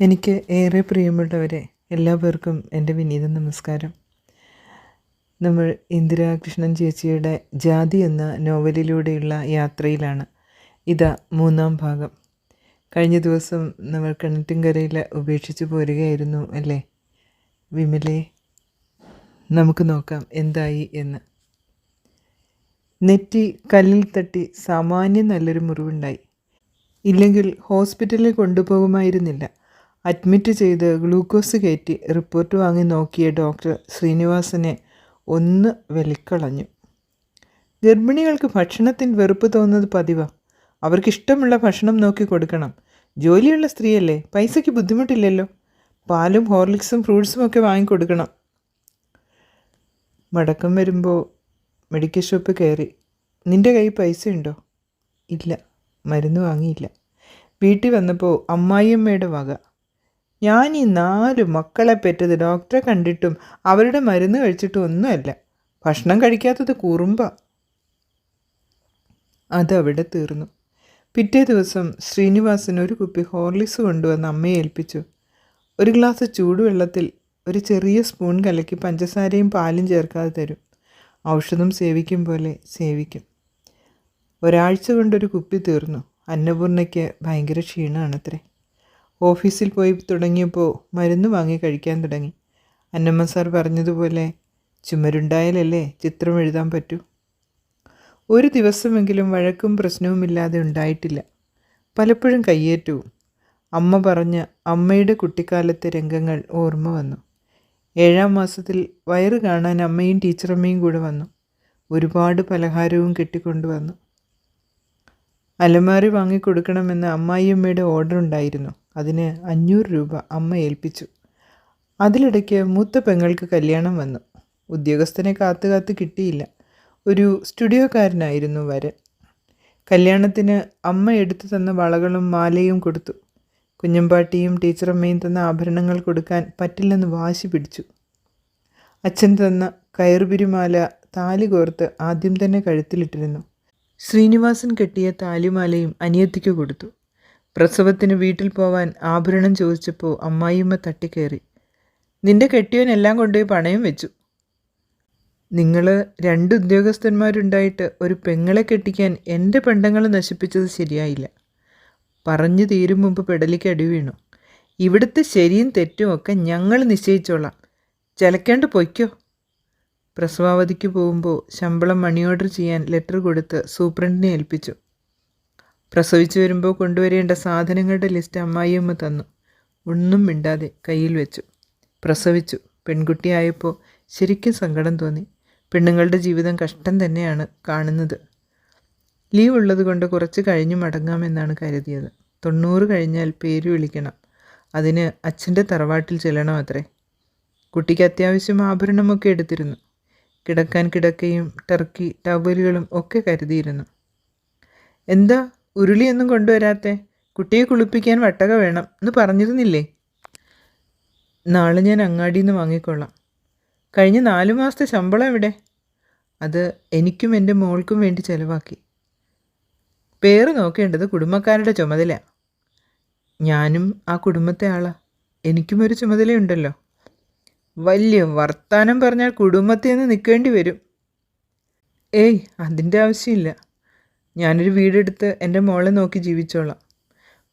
എനിക്ക് ഏറെ പ്രിയമുള്ളവരെ എല്ലാവർക്കും എന്റെ വിനീത നമസ്കാരം. നമ്മൾ ഇന്ദിരാകൃഷ്ണൻ ചേച്ചിയുടെ ജാതി എന്ന നോവലിലൂടെയുള്ള യാത്രയിലാണ് ഇതാ മൂന്നാം ഭാഗം. കഴിഞ്ഞ ദിവസം നമ്മൾ കിണറ്റിൻകരയിൽ ഉപേക്ഷിച്ചു പോരുകയായിരുന്നു അല്ലേ? വിമലെ നമുക്ക് നോക്കാം എന്തായി എന്ന്. നെറ്റി കല്ലിൽ തട്ടി സാമാന്യം നല്ലൊരു മുറിവുണ്ടായി. ഇല്ലെങ്കിൽ ഹോസ്പിറ്റലിൽ കൊണ്ടുപോകുമായിരുന്നില്ല. അഡ്മിറ്റ് ചെയ്ത് ഗ്ലൂക്കോസ് കയറ്റി റിപ്പോർട്ട് വാങ്ങി നോക്കിയ ഡോക്ടർ ശ്രീനിവാസനെ ഒന്ന് വെലിക്കളഞ്ഞു. ഗർഭിണികൾക്ക് ഭക്ഷണത്തിൽ വെറുപ്പ് തോന്നുന്നത് പതിവാ. അവർക്കിഷ്ടമുള്ള ഭക്ഷണം നോക്കി കൊടുക്കണം. ജോലിയുള്ള സ്ത്രീയല്ലേ പൈസയ്ക്ക് ബുദ്ധിമുട്ടില്ലല്ലോ. പാലും ഹോർലിക്സും ഫ്രൂട്ട്സും ഒക്കെ വാങ്ങിക്കൊടുക്കണം മടക്കം വരുമ്പോൾ മെഡിക്കൽ ഷോപ്പ് കയറി. നിന്റെ കയ്യിൽ ഉണ്ടോ ഇല്ല മരുന്ന് വാങ്ങിയില്ല. വീട്ടിൽ വന്നപ്പോൾ അമ്മായിയമ്മയുടെ വക. ഞാൻ ഈ നാല് മക്കളെ പെറ്റത് ഡോക്ടറെ കണ്ടിട്ടും അവരുടെ മരുന്ന് കഴിച്ചിട്ടും ഒന്നുമല്ല ഭക്ഷണം കഴിക്കാത്തത് കുറുമ്പ. അതവിടെ തീർന്നു. പിറ്റേ ദിവസം ശ്രീനിവാസൻ ഒരു കുപ്പി ഹോർലിക്സ് കൊണ്ടുവന്ന് അമ്മയെ ഏൽപ്പിച്ചു. ഒരു ഗ്ലാസ് ചൂടുവെള്ളത്തിൽ ഒരു ചെറിയ സ്പൂൺ കലക്കി പഞ്ചസാരയും പാലും ചേർക്കാതെ തരും. ഔഷധം സേവിക്കും പോലെ സേവിക്കും. ഒരാഴ്ച കൊണ്ടൊരു കുപ്പി തീർന്നു. അന്നപൂർണയ്ക്ക് ഭയങ്കര ക്ഷീണമാണത്രേ ഓഫീസിൽ പോയി തുടങ്ങിയപ്പോൾ മരുന്ന് വാങ്ങി കഴിക്കാൻ തുടങ്ങി. അന്നമ്മ സാർ പറഞ്ഞതുപോലെ ചുമരുണ്ടായാലല്ലേ ചിത്രം എഴുതാൻ പറ്റൂ? ഒരു ദിവസമെങ്കിലും വഴക്കും പ്രശ്നവുമില്ലാതെ ഉണ്ടായിട്ടില്ല. പലപ്പോഴും കയ്യേറ്റവും. അമ്മ പറഞ്ഞ അമ്മയുടെ കുട്ടിക്കാലത്തെ രംഗങ്ങൾ ഓർമ്മ വന്നു. ഏഴാം മാസത്തിൽ വയറ് കാണാൻ അമ്മയും ടീച്ചറമ്മയും കൂടെ വന്നു. ഒരുപാട് പലഹാരവും കെട്ടിക്കൊണ്ടുവന്നു അലമാരി വാങ്ങിക്കൊടുക്കണമെന്ന് അമ്മായിയമ്മയുടെ ഓർഡർ ഉണ്ടായിരുന്നു. അതിന് അഞ്ഞൂറ് രൂപ അമ്മ ഏൽപ്പിച്ചു. അതിലിടയ്ക്ക് മൂത്ത പെങ്ങൾക്ക് കല്യാണം വന്നു. ഉദ്യോഗസ്ഥനെ കാത്തു കാത്ത് കിട്ടിയില്ല. ഒരു സ്റ്റുഡിയോക്കാരനായിരുന്നു വരൻ. കല്യാണത്തിന് അമ്മ എടുത്തു തന്ന വളകളും മാലയും കൊടുത്തു. കുഞ്ഞമ്പാട്ടിയും ടീച്ചറമ്മയും തന്ന ആഭരണങ്ങൾ കൊടുക്കാൻ പറ്റില്ലെന്ന് വാശി പിടിച്ചു. അച്ഛൻ തന്ന കയറുപിരിമാല താലി കോർത്ത് ആദ്യം തന്നെ കഴുത്തിലിട്ടിരുന്നു. ശ്രീനിവാസൻ കെട്ടിയ താലിമാലയും അനിയത്തിക്ക് കൊടുത്തു. പ്രസവത്തിന് വീട്ടിൽ പോവാൻ ആഭരണം ചോദിച്ചപ്പോൾ അമ്മായിയമ്മ തട്ടിക്കയറി നിന്റെ കെട്ടിയവനെല്ലാം കൊണ്ടുപോയി പണയം വെച്ചു. നിങ്ങൾ രണ്ട് ഉദ്യോഗസ്ഥന്മാരുണ്ടായിട്ട് ഒരു പെങ്ങളെ കെട്ടിക്കാൻ എന്റെ പെണ്ടങ്ങൾ നശിപ്പിച്ചത് ശരിയായില്ല. പറഞ്ഞു തീരും മുമ്പ് പെടലിക്ക് അടി വീണു. ഇവിടുത്തെ ശരിയും തെറ്റും ഒക്കെ ഞങ്ങൾ നിശ്ചയിച്ചോളാം. ചിലക്കേണ്ട പൊയ്ക്കോ. പ്രസവാവധിക്ക് പോകുമ്പോൾ ശമ്പളം മണി ഓർഡർ ചെയ്യാൻ ലെറ്റർ കൊടുത്ത് സൂപ്രണ്ടിനെ ഏൽപ്പിച്ചു. പ്രസവിച്ചു വരുമ്പോൾ കൊണ്ടുവരേണ്ട സാധനങ്ങളുടെ ലിസ്റ്റ് അമ്മായിയമ്മ തന്നു. ഒന്നും മിണ്ടാതെ കയ്യിൽ വെച്ചു. പ്രസവിച്ചു. പെൺകുട്ടിയായപ്പോൾ ശരിക്കും സങ്കടം തോന്നി. പെണ്ണുങ്ങളുടെ ജീവിതം കഷ്ടം തന്നെയാണ് കാണുന്നത്. ലീവ് ഉള്ളത് കൊണ്ട് കുറച്ച് കഴിഞ്ഞ് മടങ്ങാമെന്നാണ് കരുതിയത്. തൊണ്ണൂറ് കഴിഞ്ഞാൽ പേര് വിളിക്കണം. അതിന് അച്ഛന്റെ തറവാട്ടിൽ ചെല്ലണം അത്രേ. കുട്ടിക്ക് അത്യാവശ്യം ആഭരണമൊക്കെ എടുത്തിരുന്നു. കിടക്കാൻ കിടക്കയും ടർക്കി ടവലുകളും ഒക്കെ കരുതിയിരുന്നു. എന്താ? ഉരുളിയൊന്നും കൊണ്ടുവരാത്തെ. കുട്ടിയെ കുളിപ്പിക്കാൻ വട്ടക വേണം എന്ന് പറഞ്ഞിരുന്നില്ലേ? നാളെ ഞാൻ അങ്ങാടിയിൽ നിന്ന് വാങ്ങിക്കൊള്ളാം കഴിഞ്ഞ നാല് മാസത്തെ ശമ്പളം എവിടെ? അത് എനിക്കും എന്റെ മോൾക്കും വേണ്ടി ചിലവാക്കി. പേര് നോക്കേണ്ടത് കുടുംബക്കാരുടെ ചുമതല ഞാനും ആ കുടുംബത്തെ ആളാ. എനിക്കും ഒരു ചുമതലയുണ്ടല്ലോ. വലിയ വർത്താനം പറഞ്ഞാൽ കുടുംബത്തിൽ നിന്ന് നിൽക്കേണ്ടി വരും. ഏയ് അതിന്റെ ആവശ്യമില്ല. ഞാനൊരു വീടെടുത്ത് എന്റെ മോളെ നോക്കി ജീവിച്ചോളാം.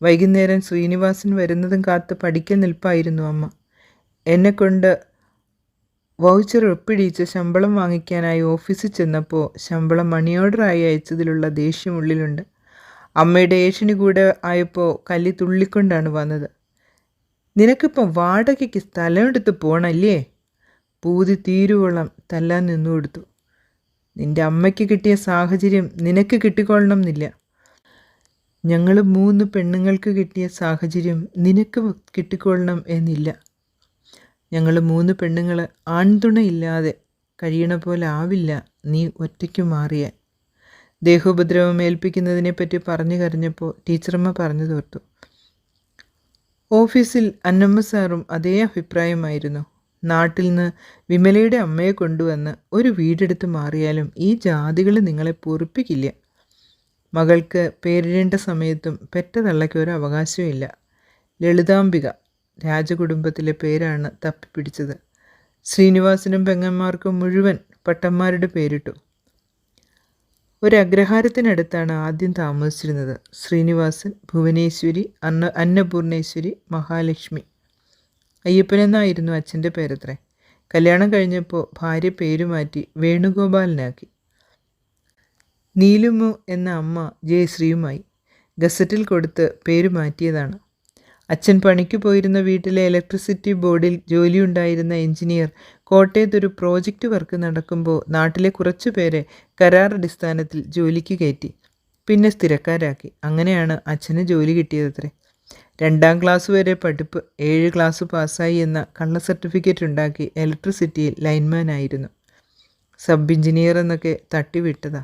വൈകുന്നേരം ശ്രീനിവാസൻ വരുന്നതും കാത്ത് പഠിക്കൽ നിൽപ്പായിരുന്നു അമ്മ. എന്നെക്കൊണ്ട് വൗച്ചർ ഒപ്പിടിയിച്ച് ശമ്പളം വാങ്ങിക്കാനായി ഓഫീസിൽ ചെന്നപ്പോൾ ശമ്പളം മണി ഓർഡറായി അയച്ചതിലുള്ള ദേഷ്യം ഉള്ളിലുണ്ട്. അമ്മയുടെ ഏഷ്യന് കൂടെ ആയപ്പോൾ കല്ലി തുള്ളിക്കൊണ്ടാണ് വന്നത്. നിനക്കിപ്പം വാടകയ്ക്ക് സ്ഥലമെടുത്ത് പോകണല്ലേ പൂതി തീരുവോളം തല്ലാൻ നിന്നു കൊടുത്തു നിന്റെ അമ്മയ്ക്ക് കിട്ടിയ സാഹചര്യം നിനക്ക് കിട്ടിക്കൊള്ളണം എന്നില്ല ഞങ്ങൾ മൂന്ന് പെണ്ണുങ്ങൾക്ക് കിട്ടിയ സാഹചര്യം നിനക്ക് കിട്ടിക്കൊള്ളണം എന്നില്ല. ഞങ്ങൾ മൂന്ന് പെണ്ണുങ്ങൾ ആൺതുണയില്ലാതെ കഴിയണ പോലെ ആവില്ല നീ ഒറ്റയ്ക്ക് മാറിയാൽ. ദേഹോപദ്രവം ഏൽപ്പിക്കുന്നതിനെപ്പറ്റി പറഞ്ഞു കരഞ്ഞപ്പോൾ ടീച്ചറമ്മ പറഞ്ഞു തീർത്തു ഓഫീസിൽ അന്നമ്മ സാറും അതേ അഭിപ്രായമായിരുന്നു. നാട്ടിൽ നിന്ന് വിമലയുടെ അമ്മയെ കൊണ്ടുവന്ന് ഒരു വീടെടുത്ത് മാറിയാലും ഈ ജാതികൾ നിങ്ങളെ പൊറിപ്പിക്കില്ല. മകൾക്ക് പേരിടേണ്ട സമയത്തും പെറ്റ തള്ളയ്ക്ക് ഒരു അവകാശമില്ല ലളിതാംബിക രാജകുടുംബത്തിലെ പേരാണ് തപ്പിപ്പിടിച്ചത്. ശ്രീനിവാസനും പെങ്ങന്മാർക്കും മുഴുവൻ പട്ടന്മാരുടെ പേരിട്ടു. ഒരു അഗ്രഹാരത്തിനടുത്താണ് ആദ്യം താമസിച്ചിരുന്നത്. ശ്രീനിവാസൻ ഭുവനേശ്വരി അന്ന അന്നപൂർണേശ്വരി മഹാലക്ഷ്മി. അയ്യപ്പനെന്നായിരുന്നു അച്ഛന്റെ പേരത്രേ. കല്യാണം കഴിഞ്ഞപ്പോൾ ഭാര്യ പേര് മാറ്റി വേണുഗോപാലനാക്കി. നീലുമു എന്ന അമ്മ ജയശ്രീയുമായി ഗസറ്റിൽ കൊടുത്ത് പേര് മാറ്റിയതാണ്. അച്ഛൻ പണിക്ക് പോയിരുന്ന വീട്ടിലെ ഇലക്ട്രിസിറ്റി ബോർഡിൽ ജോലിയുണ്ടായിരുന്ന എഞ്ചിനീയർ കോട്ടയത്തൊരു പ്രോജക്റ്റ് വർക്ക് നടക്കുമ്പോൾ നാട്ടിലെ കുറച്ചു പേരെ കരാർ അടിസ്ഥാനത്തിൽ ജോലിക്ക് കയറ്റി പിന്നെ സ്ഥിരക്കാരാക്കി. അങ്ങനെയാണ് അച്ഛന് ജോലി കിട്ടിയതത്രേ. രണ്ടാം ക്ലാസ് വരെ പഠിപ്പ് ഏഴ് ക്ലാസ് പാസ്സായി എന്ന കള്ള സർട്ടിഫിക്കറ്റ് ഉണ്ടാക്കി ഇലക്ട്രിസിറ്റിയിൽ ലൈൻമാനായിരുന്നു സബ് എഞ്ചിനീയർ എന്നൊക്കെ തട്ടിവിട്ടതാ.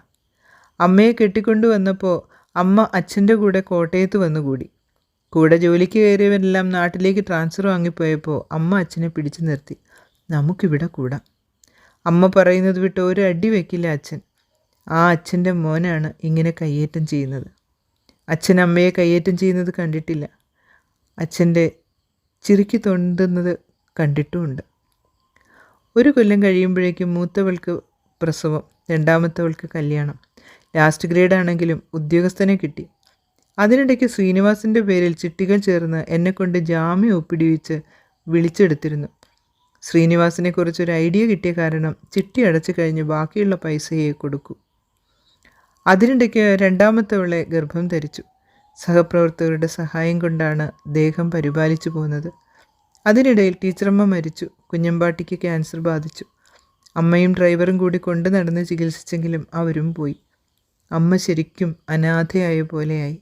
അമ്മയെ കെട്ടിക്കൊണ്ടു വന്നപ്പോൾ അമ്മ അച്ഛന്റെ കൂടെ കോട്ടയത്ത് വന്നുകൂടി കൂടെ. ജോലിക്ക് കയറിയവരെല്ലാം നാട്ടിലേക്ക് ട്രാൻസ്ഫർ വാങ്ങിപ്പോയപ്പോൾ അമ്മ അച്ഛനെ പിടിച്ചു നിർത്തി. നമുക്കിവിടെ കൂടാം. അമ്മ പറയുന്നത് വിട്ട് ഒരു അടി വയ്ക്കില്ല അച്ഛൻ. ആ അച്ഛന്റെ മോനാണ് ഇങ്ങനെ കയ്യേറ്റം ചെയ്യുന്നത്. അച്ഛൻ അമ്മയെ കയ്യേറ്റം ചെയ്യുന്നത് കണ്ടിട്ടില്ല. അച്ഛന്റെ ചിറുക്കി തൊണ്ടുന്നത് കണ്ടിട്ടുമുണ്ട്. ഒരു കൊല്ലം കഴിയുമ്പോഴേക്കും മൂത്തവൾക്ക് പ്രസവം രണ്ടാമത്തവൾക്ക് കല്യാണം ലാസ്റ്റ് ഗ്രേഡ് ആണെങ്കിലും ഉദ്യോഗസ്ഥനെ കിട്ടി. അതിനിടയ്ക്ക് ശ്രീനിവാസിന്റെ പേരിൽ ചിട്ടികൾ ചേർന്ന് എന്നെക്കൊണ്ട് ജാമ്യം ഒപ്പിടിവിച്ച് വിളിച്ചെടുത്തിരുന്നു. ശ്രീനിവാസിനെ കുറിച്ചൊരു ഐഡിയ കിട്ടിയ കാരണം ചിട്ടി അടച്ചു കഴിഞ്ഞ് ബാക്കിയുള്ള പൈസയെ കൊടുക്കൂ. അതിനിടയ്ക്ക് രണ്ടാമത്തവളെ ഗർഭം ധരിച്ചു. സഹപ്രവർത്തകരുടെ സഹായം കൊണ്ടാണ് ദേഹം പരിപാലിച്ചു പോകുന്നത്. അതിനിടയിൽ ടീച്ചറമ്മ മരിച്ചു. കുഞ്ഞമ്പാട്ടിക്ക് ക്യാൻസർ ബാധിച്ചു. അമ്മയും ഡ്രൈവറും കൂടി കൊണ്ടു നടന്ന് ചികിത്സിച്ചെങ്കിലും അവരും പോയി. അമ്മ ശരിക്കും അനാഥയായ പോലെയായി.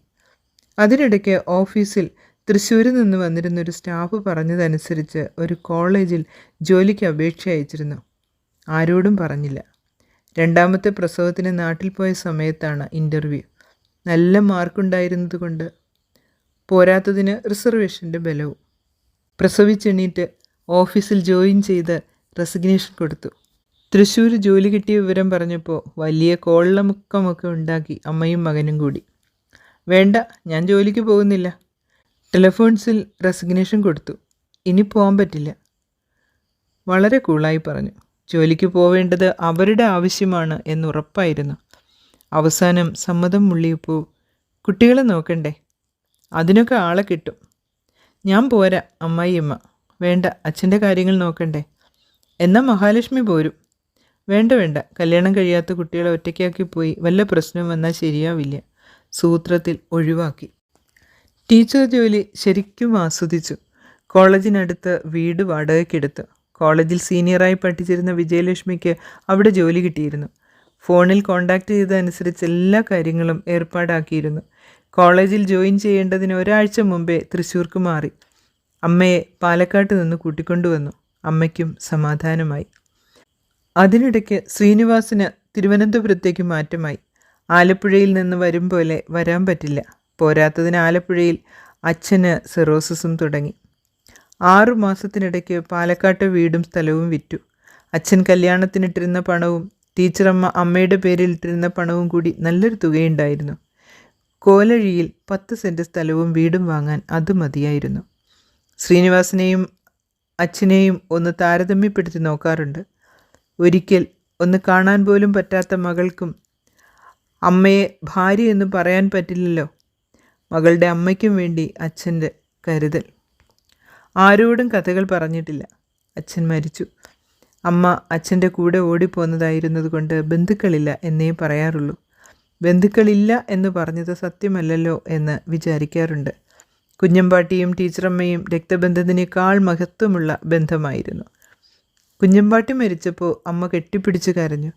അതിനിടയ്ക്ക് ഓഫീസിൽ തൃശ്ശൂരിൽ നിന്ന് വന്നിരുന്ന ഒരു സ്റ്റാഫ് പറഞ്ഞതനുസരിച്ച് ഒരു കോളേജിൽ ജോലിക്ക് അപേക്ഷ അയച്ചിരുന്നു. ആരോടും പറഞ്ഞില്ല. രണ്ടാമത്തെ പ്രസവത്തിന് നാട്ടിൽ പോയ സമയത്താണ് ഇന്റർവ്യൂ നല്ല മാർക്കുണ്ടായിരുന്നത് കൊണ്ട് പോരാത്തതിന് റിസർവേഷന്റെ ബലവും. പ്രസവിച്ചെണീറ്റ് ഓഫീസിൽ ജോയിൻ ചെയ്ത് റെസിഗ്നേഷൻ കൊടുത്തു. തൃശ്ശൂർ ജോലി കിട്ടിയ വിവരം പറഞ്ഞപ്പോൾ വലിയ കോള്ളമുക്കമൊക്കെ ഉണ്ടാക്കി അമ്മയും മകനും കൂടി. വേണ്ട ഞാൻ ജോലിക്ക് പോകുന്നില്ല. ടെലഫോൺസിൽ റെസിഗ്നേഷൻ കൊടുത്തു. ഇനി പോകാൻ പറ്റില്ല. വളരെ കൂളായി പറഞ്ഞു. ജോലിക്ക് പോവേണ്ടത് അവരുടെ ആവശ്യമാണ് എന്നുറപ്പായിരുന്നു അവസാനം സമ്മതം മുള്ളിയപ്പോൾ കുട്ടികളെ നോക്കണ്ടേ? അതിനൊക്കെ ആളെ കിട്ടും. ഞാൻ പോരാ അമ്മായിയമ്മ. വേണ്ട അച്ഛന്റെ കാര്യങ്ങൾ നോക്കണ്ടേ? എന്നാൽ മഹാലക്ഷ്മി പോരും. വേണ്ട വേണ്ട. കല്യാണം കഴിയാത്ത കുട്ടികളെ ഒറ്റയ്ക്കാക്കി പോയി വല്ല പ്രശ്നം വന്നാൽ ശരിയാവില്ല. സൂത്രത്തിൽ ഒഴിവാക്കി. ടീച്ചർ ജോലി ശരിക്കും ആസ്വദിച്ചു. കോളേജിനടുത്ത് വീട് വാടകയ്ക്കെടുത്തു. കോളേജിൽ സീനിയറായി പഠിച്ചിരുന്ന വിജയലക്ഷ്മിക്ക് അവിടെ ജോലി കിട്ടിയിരുന്നു. ഫോണിൽ കോണ്ടാക്ട് ചെയ്തതനുസരിച്ച് എല്ലാ കാര്യങ്ങളും ഏർപ്പാടാക്കിയിരുന്നു. കോളേജിൽ ജോയിൻ ചെയ്യേണ്ടതിന് ഒരാഴ്ച മുമ്പേ തൃശ്ശൂർക്ക് മാറി. അമ്മയെ പാലക്കാട്ട് നിന്ന് കൂട്ടിക്കൊണ്ടുവന്നു അമ്മയ്ക്കും സമാധാനമായി. അതിനിടയ്ക്ക് ശ്രീനിവാസിന് തിരുവനന്തപുരത്തേക്ക് മാറ്റമായി. ആലപ്പുഴയിൽ നിന്ന് വരും പോലെ വരാൻ പറ്റില്ല. പോരാത്തതിന് ആലപ്പുഴയിൽ അച്ഛന് സിറോസിസും തുടങ്ങി. ആറു മാസത്തിനിടയ്ക്ക് പാലക്കാട്ട് വീടും സ്ഥലവും വിറ്റു. അച്ഛൻ കല്യാണത്തിനിട്ടിരുന്ന പണവും ടീച്ചറമ്മ അമ്മയുടെ പേരിൽ ഇട്ടിരുന്ന പണവും കൂടി നല്ലൊരു തുകയുണ്ടായിരുന്നു. കോലഴിയിൽ പത്ത് സെന്റ് സ്ഥലവും വീടും വാങ്ങാൻ അത് മതിയായിരുന്നു. ശ്രീനിവാസനെയും അച്ഛനെയും ഒന്ന് താരതമ്യപ്പെടുത്തി നോക്കാറുണ്ട്. ഒരിക്കൽ ഒന്ന് കാണാൻ പോലും പറ്റാത്ത മകൾക്കും അമ്മയെ ഭാര്യ എന്ന് പറയാൻ പറ്റില്ലല്ലോ. മകളുടെ അമ്മയ്ക്കും വേണ്ടി അച്ഛന്റെ കരുതൽ. ആരോടും കഥകൾ പറഞ്ഞിട്ടില്ല. അച്ഛൻ മരിച്ചു. അമ്മ അച്ഛന്റെ കൂടെ ഓടിപ്പോന്നതായിരുന്നത് കൊണ്ട് ബന്ധുക്കളില്ല എന്നേ പറയാറുള്ളൂ. ബന്ധുക്കളില്ല എന്ന് പറഞ്ഞത് സത്യമല്ലല്ലോ എന്ന് വിചാരിക്കാറുണ്ട്. കുഞ്ഞമ്പാട്ടിയും ടീച്ചറമ്മയും രക്തബന്ധത്തിനേക്കാൾ മഹത്വമുള്ള ബന്ധമായിരുന്നു. കുഞ്ഞമ്പാട്ടി മരിച്ചപ്പോൾ അമ്മ കെട്ടിപ്പിടിച്ച് കരഞ്ഞു.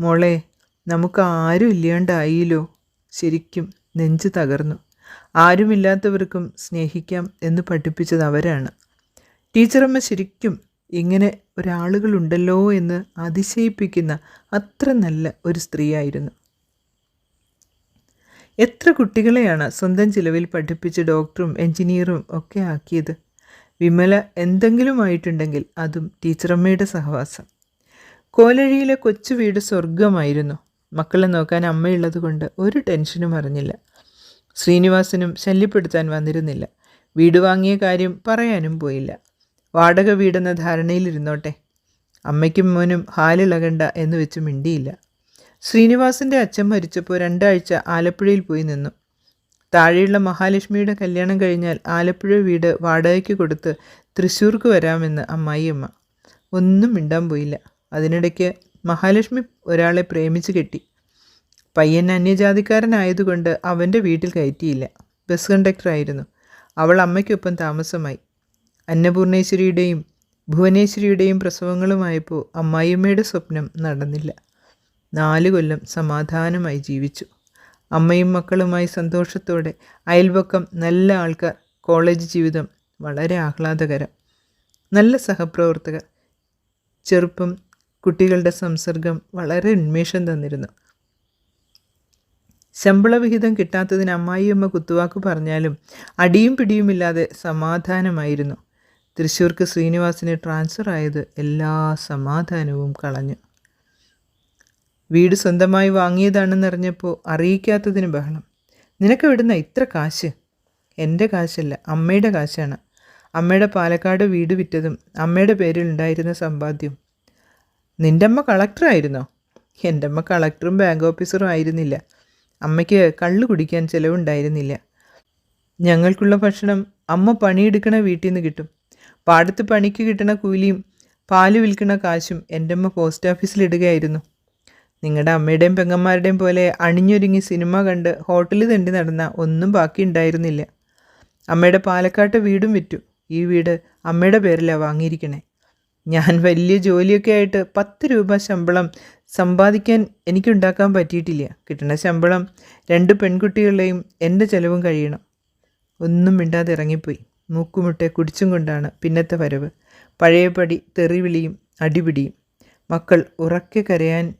മോളെ നമുക്ക് ആരും ഇല്ലാണ്ടായില്ലോ ശരിക്കും നെഞ്ചു തകർന്നു. ആരുമില്ലാത്തവർക്കും സ്നേഹിക്കാം എന്ന് പഠിപ്പിച്ചത് അവരാണ്. ടീച്ചറമ്മ ശരിക്കും ഇങ്ങനെ ഒരാളുകളുണ്ടല്ലോ എന്ന് അതിശയിപ്പിക്കുന്ന അത്ര നല്ല ഒരു സ്ത്രീയായിരുന്നു. എത്ര കുട്ടികളെയാണ് സ്വന്തം ചിലവിൽ പഠിപ്പിച്ച് ഡോക്ടറും എഞ്ചിനീയറും ഒക്കെ ആക്കിയത്? വിമല എന്തെങ്കിലും ആയിട്ടുണ്ടെങ്കിൽ അതും ടീച്ചറമ്മയുടെ സഹവാസം. കോലഴിയിലെ കൊച്ചു വീട് സ്വർഗമായിരുന്നു മക്കളെ നോക്കാൻ അമ്മയുള്ളത് കൊണ്ട് ഒരു ടെൻഷനും അറിഞ്ഞില്ല. ശ്രീനിവാസനും ശല്യപ്പെടുത്താൻ വന്നിരുന്നില്ല. വീട് വാങ്ങിയ കാര്യം പറയാനും പോയില്ല. വാടക വീടെന്ന ധാരണയിലിരുന്നോട്ടെ. അമ്മയ്ക്കും മോനും ഹാലിളകണ്ട എന്ന് വെച്ച് മിണ്ടിയില്ല. ശ്രീനിവാസിന്റെ അച്ഛൻ മരിച്ചപ്പോൾ രണ്ടാഴ്ച ആലപ്പുഴയിൽ പോയി നിന്നു. താഴെയുള്ള മഹാലക്ഷ്മിയുടെ കല്യാണം കഴിഞ്ഞാൽ ആലപ്പുഴ വീട് വാടകയ്ക്ക് കൊടുത്ത് തൃശ്ശൂർക്ക് വരാമെന്ന് അമ്മായിയമ്മ. ഒന്നും മിണ്ടാൻ പോയില്ല. അതിനിടയ്ക്ക് മഹാലക്ഷ്മി ഒരാളെ പ്രേമിച്ച് കെട്ടി. പയ്യൻ അന്യജാതിക്കാരനായതുകൊണ്ട് അവന്റെ വീട്ടിൽ കയറ്റിയില്ല. ബസ് കണ്ടക്ടറായിരുന്നു. അവൾ അമ്മയ്ക്കൊപ്പം താമസമായി. അന്നപൂർണേശ്വരിയുടെയും ഭുവനേശ്വരിയുടെയും പ്രസവങ്ങളുമായപ്പോൾ അമ്മായിയമ്മയുടെ സ്വപ്നം നടന്നില്ല. നാല് കൊല്ലം സമാധാനമായി ജീവിച്ചു. അമ്മയും മക്കളുമായി സന്തോഷത്തോടെ അയൽപക്കം നല്ല ആൾക്കാർ കോളേജ് ജീവിതം വളരെ ആഹ്ലാദകരം. നല്ല സഹപ്രവർത്തകർ. ചെറുപ്പം കുട്ടികളുടെ സംസർഗം വളരെ ഉന്മേഷം തന്നിരുന്നു. ശമ്പളവിഹിതം കിട്ടാത്തതിന് അമ്മായിയമ്മ കുത്തുവാക്ക് പറഞ്ഞാലും അടിയും പിടിയുമില്ലാതെ സമാധാനമായിരുന്നു. തൃശ്ശൂർക്ക് ശ്രീനിവാസിന് ട്രാൻസ്ഫർ ആയത് എല്ലാ സമാധാനവും കളഞ്ഞു. വീട് സ്വന്തമായി വാങ്ങിയതാണെന്നറിഞ്ഞപ്പോൾ അറിയിക്കാത്തതിന് ബഹളം. നിനക്ക് വിടുന്ന ഇത്ര കാശ്? എന്റെ കാശല്ല അമ്മയുടെ കാശാണ്. അമ്മയുടെ പാലക്കാട് വീട് വിറ്റതും അമ്മയുടെ പേരിൽ ഉണ്ടായിരുന്ന സമ്പാദ്യം. നിന്റെ അമ്മ കളക്ടറായിരുന്നോ എന്റെ അമ്മ കളക്ടറും ബാങ്ക് ഓഫീസറും ആയിരുന്നില്ല. അമ്മയ്ക്ക് കള്ളു കുടിക്കാൻ ചിലവുണ്ടായിരുന്നില്ല. ഞങ്ങൾക്കുള്ള ഭക്ഷണം അമ്മ പണിയെടുക്കണ വീട്ടിൽ നിന്ന് കിട്ടും. പാടത്ത് പണിക്ക് കിട്ടണ കൂലിയും പാൽ വിൽക്കണ കാശും എന്റെ അമ്മ പോസ്റ്റ് ഓഫീസിലിടുകയായിരുന്നു നിങ്ങളുടെ അമ്മയുടെയും പെങ്ങന്മാരുടെയും പോലെ അണിഞ്ഞൊരുങ്ങി സിനിമ കണ്ട് ഹോട്ടലിൽ തണ്ടി നടന്ന ഒന്നും ബാക്കി ഉണ്ടായിരുന്നില്ല. അമ്മയുടെ പാലക്കാട്ട് വീടും വിറ്റു. ഈ വീട് അമ്മയുടെ പേരിലാണ് വാങ്ങിയിരിക്കണേ. ഞാൻ വലിയ ജോലിയൊക്കെ ആയിട്ട് പത്ത് രൂപ ശമ്പളം സമ്പാദിക്കാൻ എനിക്കുണ്ടാക്കാൻ പറ്റിയിട്ടില്ല. കിട്ടുന്ന ശമ്പളം രണ്ട് പെൺകുട്ടികളുടെയും എന്റെ ചിലവും കഴിയണം. ഒന്നും മിണ്ടാതെ ഇറങ്ങിപ്പോയി. മൂക്കുമുട്ടെ കുടിച്ചും കൊണ്ടാണ് പിന്നത്തെ വരവ്. പഴയപടി തെറിവിളിയും അടിപിടിയും. മക്കൾ ഉറക്കെ കരയാൻ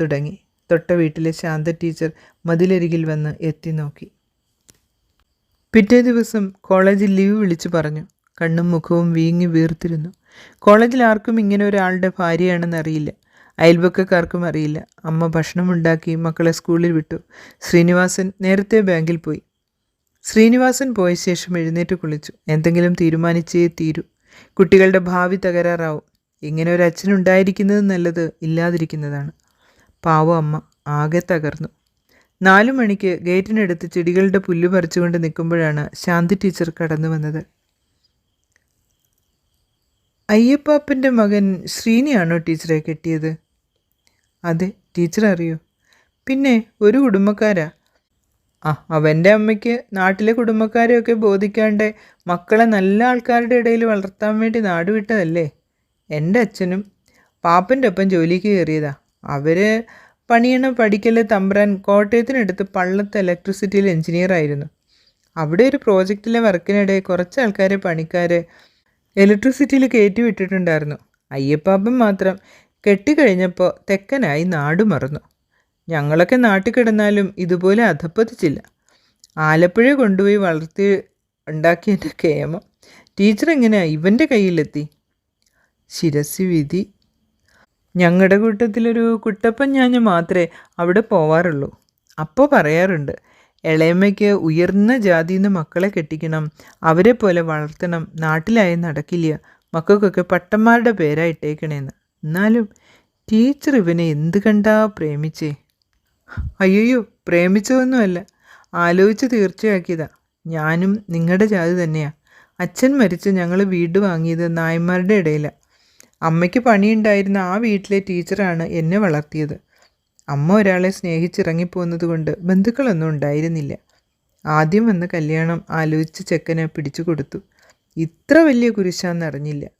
തുടങ്ങി. തൊട്ട വീട്ടിലെ ശാന്ത ടീച്ചർ മതിലരികിൽ വന്ന് എത്തി നോക്കി. പിറ്റേ ദിവസം കോളേജിൽ ലീവ് വിളിച്ചു പറഞ്ഞു. കണ്ണും മുഖവും വീങ്ങി വീർത്തിരുന്നു. കോളേജിൽ ആർക്കും ഇങ്ങനെ ഒരാളുടെ ഭാര്യയാണെന്ന് അറിയില്ല. അയൽവക്കക്കാർക്കും അറിയില്ല. അമ്മ ഭക്ഷണമുണ്ടാക്കി മക്കളെ സ്കൂളിൽ വിട്ടു. ശ്രീനിവാസൻ നേരത്തെ ബാങ്കിൽ പോയി. ശ്രീനിവാസൻ പോയ ശേഷം എഴുന്നേറ്റ് കുളിച്ചു. എന്തെങ്കിലും തീരുമാനിച്ചേ തീരൂ. കുട്ടികളുടെ ഭാവി തകരാറാവും. ഇങ്ങനെ ഒരു അച്ഛനുണ്ടായിരിക്കുന്നത് നല്ലത് ഇല്ലാതിരിക്കുന്നതാണ്. പാവ അമ്മ ആകെ തകർന്നു. നാലു മണിക്ക് ഗേറ്റിനടുത്ത് ചെടികളുടെ പുല്ല് പറിച്ചുകൊണ്ട് നിൽക്കുമ്പോഴാണ് ശാന്തി ടീച്ചർ കടന്നു വന്നത്. അയ്യപ്പാപ്പന്റെ മകൻ ശ്രീനിയാണോ ടീച്ചറെ കെട്ടിയത്? അതെ ടീച്ചർ അറിയോ? പിന്നെ ഒരു കുടുംബക്കാരാ? ആ അവന്റെ അമ്മയ്ക്ക് നാട്ടിലെ കുടുംബക്കാരെയൊക്കെ ബോധിക്കാണ്ട് മക്കളെ നല്ല ആൾക്കാരുടെ ഇടയിൽ വളർത്താൻ വേണ്ടി നാടുവിട്ടതല്ലേ എന്റെ അച്ഛനും പാപ്പന്റെ ഒപ്പം ജോലിക്ക് കയറിയതാ. അവർ പണിയണ പഠിക്കൽ തമ്പ്രാൻ കോട്ടയത്തിനടുത്ത് പള്ളത്ത് ഇലക്ട്രിസിറ്റിയിൽ എഞ്ചിനീയർ ആയിരുന്നു. അവിടെ ഒരു പ്രോജക്റ്റിലെ വർക്കിനിടെ കുറച്ച് ആൾക്കാരെ പണിക്കാരെ ഇലക്ട്രിസിറ്റിയിൽ കയറ്റി വിട്ടിട്ടുണ്ടായിരുന്നു. അയ്യപ്പാപ്പൻ മാത്രം കെട്ടിക്കഴിഞ്ഞപ്പോൾ തെക്കനായി നാട് മറന്നു ഞങ്ങളൊക്കെ നാട്ടിൽ കിടന്നാലും ഇതുപോലെ അധപ്പതിച്ചില്ല. ആലപ്പുഴ കൊണ്ടുപോയി വളർത്തി ഉണ്ടാക്കിയതിന്റെ കേമം ടീച്ചർ എങ്ങനെയാ ഇവന്റെ കയ്യിലെത്തി? ശിരസി വിധി. ഞങ്ങളുടെ കൂട്ടത്തിലൊരു കുട്ടപ്പൻ ഞാൻ മാത്രമേ അവിടെ പോവാറുള്ളൂ. അപ്പോൾ പറയാറുണ്ട് ഇളയമ്മയ്ക്ക് ഉയർന്ന ജാതിന്ന് മക്കളെ കെട്ടിക്കണം അവരെ പോലെ വളർത്തണം നാട്ടിലായി നടക്കില്ല മക്കൾക്കൊക്കെ പട്ടന്മാരുടെ പേരായിട്ടേക്കണേന്ന് എന്നാലും ടീച്ചർ ഇവനെ എന്ത് കണ്ടാ പ്രേമിച്ചേ? അയ്യോ പ്രേമിച്ചതൊന്നുമല്ല. ആലോചിച്ച് തീർച്ചയാക്കിയതാ. ഞാനും നിങ്ങളുടെ ജാതി തന്നെയാ. അച്ഛൻ മരിച്ച് ഞങ്ങൾ വീട് വാങ്ങിയത് നായന്മാരുടെ ഇടയിലാണ് അമ്മയ്ക്ക് പണിയുണ്ടായിരുന്ന ആ വീട്ടിലെ ടീച്ചറാണ് എന്നെ വളർത്തിയത്. അമ്മ ഒരാളെ സ്നേഹിച്ചിറങ്ങിപ്പോകുന്നത് കൊണ്ട് ബന്ധുക്കളൊന്നും ഉണ്ടായിരുന്നില്ല. ആദ്യം വന്ന് കല്യാണം ആലോചിച്ച് ചെക്കനെ പിടിച്ചു കൊടുത്തു. ഇത്ര വലിയ കുരിശാന്നറിഞ്ഞില്ല.